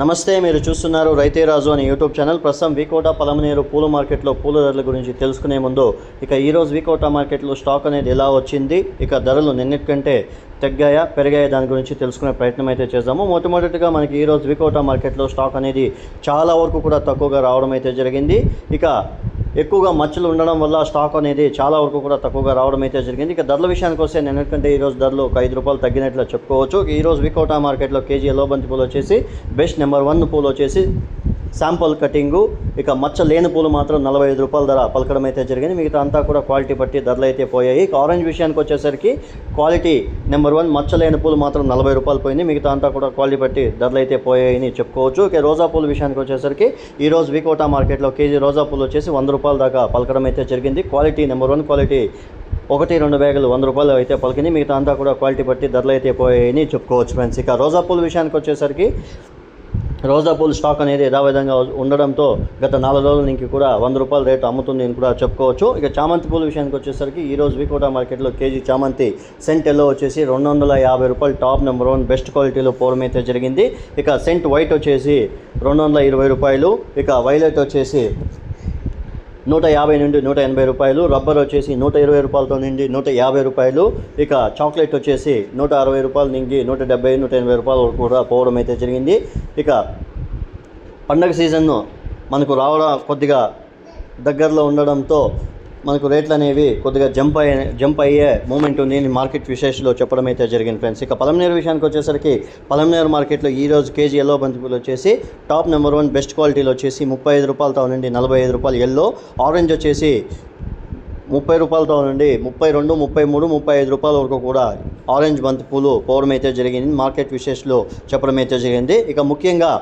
నమస్తే మీరు చూస్తున్నారు రైతే రాజు అనే యూట్యూబ్ ఛానల్. ప్రస్తుతం వికోట పలమనేరు పూల మార్కెట్లో పూల ధరల గురించి తెలుసుకునే ముందు ఇక ఈరోజు వికోట మార్కెట్లో స్టాక్ అనేది ఎలా వచ్చింది ఇక ధరలు నిన్నటికంటే తగ్గాయా పెరిగాయా దాని గురించి తెలుసుకునే ప్రయత్నం అయితే చేద్దాము. మొట్టమొదటిగా మనకి ఈరోజు వికోట మార్కెట్లో స్టాక్ అనేది చాలా వరకు కూడా తక్కువగా రావడం అయితే జరిగింది. ఇక ఎక్కువగా మచ్చలు ఉండడం వల్ల స్టాక్ అనేది చాలా వరకు కూడా తక్కువగా రావడం అయితే జరిగింది. ఇక ధరల విషయానికి వస్తే నిన్నటికంటే ఈ రోజు ధరలు ఒక ఐదు రూపాయలు తగ్గినట్లు చెప్పుకోవచ్చు. ఈరోజు వికోటా మార్కెట్లో కేజీ ఎల్లో బంతి పూలు వచ్చేసి బెస్ట్ నెంబర్ వన్ పూలు వచ్చేసి శాంపుల్ కటింగు. ఇక మచ్చ లేని పూలు మాత్రం నలభై ఐదు రూపాయల ధర పలకడం అయితే జరిగింది. మిగతా అంతా కూడా క్వాలిటీ బట్టి ధరలు అయితే పోయాయి. ఇక ఆరెంజ్ విషయానికి వచ్చేసరికి క్వాలిటీ నెంబర్ వన్ మచ్చ లేని పూలు మాత్రం నలభై రూపాయలు పోయింది. మిగతా అంతా కూడా క్వాలిటీ బట్టి ధరలు అయితే పోయాయని చెప్పుకోవచ్చు. ఇక రోజా పూల విషయానికి వచ్చేసరికి ఈరోజు వికోటా మార్కెట్లో కేజీ రోజా పూలు వచ్చేసి వంద రూపాయల దాకా పలకడం అయితే జరిగింది. క్వాలిటీ నెంబర్ వన్ క్వాలిటీ ఒకటి రెండు బ్యాగులు వంద రూపాయలు అయితే పలికింది. మిగతా అంతా కూడా క్వాలిటీ బట్టి ధరలు అయితే పోయాయని చెప్పుకోవచ్చు ఫ్రెండ్స్. ఇక రోజా పూల విషయానికి వచ్చేసరికి రోజా పూల స్టాక్ అనేది యథావిధంగా ఉండడంతో గత నాలుగు రోజుల నుంచి కూడా వంద రూపాయల రేటు అమ్ముతుంది అని కూడా చెప్పుకోవచ్చు. ఇక చామంతి పూల విషయానికి వచ్చేసరికి ఈరోజు వికోట మార్కెట్లో కేజీ చామంతి సెంట్ ఎల్లో వచ్చేసి రెండు వందల యాభై రూపాయలు టాప్ నెంబర్ వన్ బెస్ట్ క్వాలిటీలో పోవడం అయితే జరిగింది. ఇక సెంట్ వైట్ వచ్చేసి రెండు వందల ఇరవై రూపాయలు ఇక వైలెట్ వచ్చేసి నూట యాభై నుండి నూట ఎనభై రూపాయలు రబ్బర్ వచ్చేసి నూట ఇరవై రూపాయలతో నుండి నూట యాభై రూపాయలు ఇక చాక్లెట్ వచ్చేసి నూట అరవై రూపాయల నుండి నూట డెబ్బై నూట ఎనభై రూపాయల వరకు కూడా పోవడం అయితే జరిగింది. ఇక పండగ సీజన్ మనకు రావడం కొద్దిగా దగ్గరలో ఉండడంతో మనకు రేట్లు అనేవి కొద్దిగా జంప్ అయ్యే జంప్ అయ్యే మూమెంట్ ఉంది. అని మార్కెట్ విశేషలో చెప్పడం అయితే జరిగింది ఫ్రెండ్స్ ఇక పలమనేరు విషయానికి వచ్చేసరికి పలమనేరు మార్కెట్లో ఈ రోజు కేజీ ఎల్లో బంతిపూలు వచ్చేసి టాప్ నెంబర్ వన్ బెస్ట్ క్వాలిటీలో వచ్చేసి ముప్పై ఐదు రూపాయలతో నుండి నలభై ఐదు రూపాయలు ఎల్లో ఆరెంజ్ వచ్చేసి ముప్పై రూపాయలతో నుండి ముప్పై రెండు ముప్పై మూడు ముప్పై ఐదు రూపాయల వరకు కూడా ఆరెంజ్ బంతి పూలు పోవడం అయితే జరిగింది. మార్కెట్ విశేషలో చెప్పడం అయితే జరిగింది. ఇక ముఖ్యంగా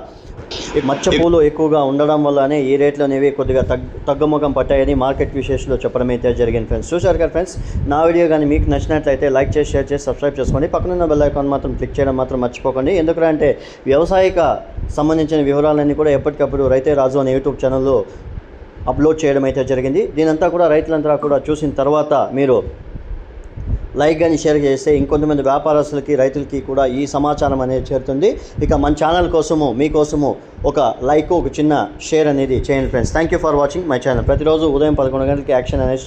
ఈ మచ్చ పూలు ఎక్కువగా ఉండడం వల్లనే ఈ రేట్లు అనేవి కొద్దిగా తగ్గ తగ్గుముఖం పట్టాయని మార్కెట్ విశేషంలో చెప్పడం అయితే జరిగింది ఫ్రెండ్స్. చూశారు కదా ఫ్రెండ్స్? నా వీడియో కానీ మీకు నచ్చినట్లయితే లైక్ చేసి షేర్ చేసి సబ్స్క్రైబ్ చేసుకోండి. పక్కనున్న బెల్ ఐకాన్ మాత్రం క్లిక్ చేయడం మాత్రం మర్చిపోకండి. ఎందుకంటే వ్యవసాయక సంబంధించిన వివరాలన్నీ కూడా ఎప్పటికప్పుడు రైతే రాజు అనే యూట్యూబ్ ఛానల్లో అప్లోడ్ చేయడం అయితే జరిగింది. దీనంతా కూడా రైతులంతా కూడా చూసిన తర్వాత మీరు లైక్ కానీ షేర్ చేస్తే ఇంకొంతమంది వ్యాపారస్తులకి రైతులకి కూడా ఈ సమాచారం అనేది చేరుతుంది. ఇక మన ఛానల్ కోసము మీకోసము ఒక లైక్ ఒక చిన్న షేర్ అనేది చేయండి friends. Thank you for watching my channel ప్రతిరోజు ఉదయం పదకొండు గంటలకి యాక్షన్ అనేది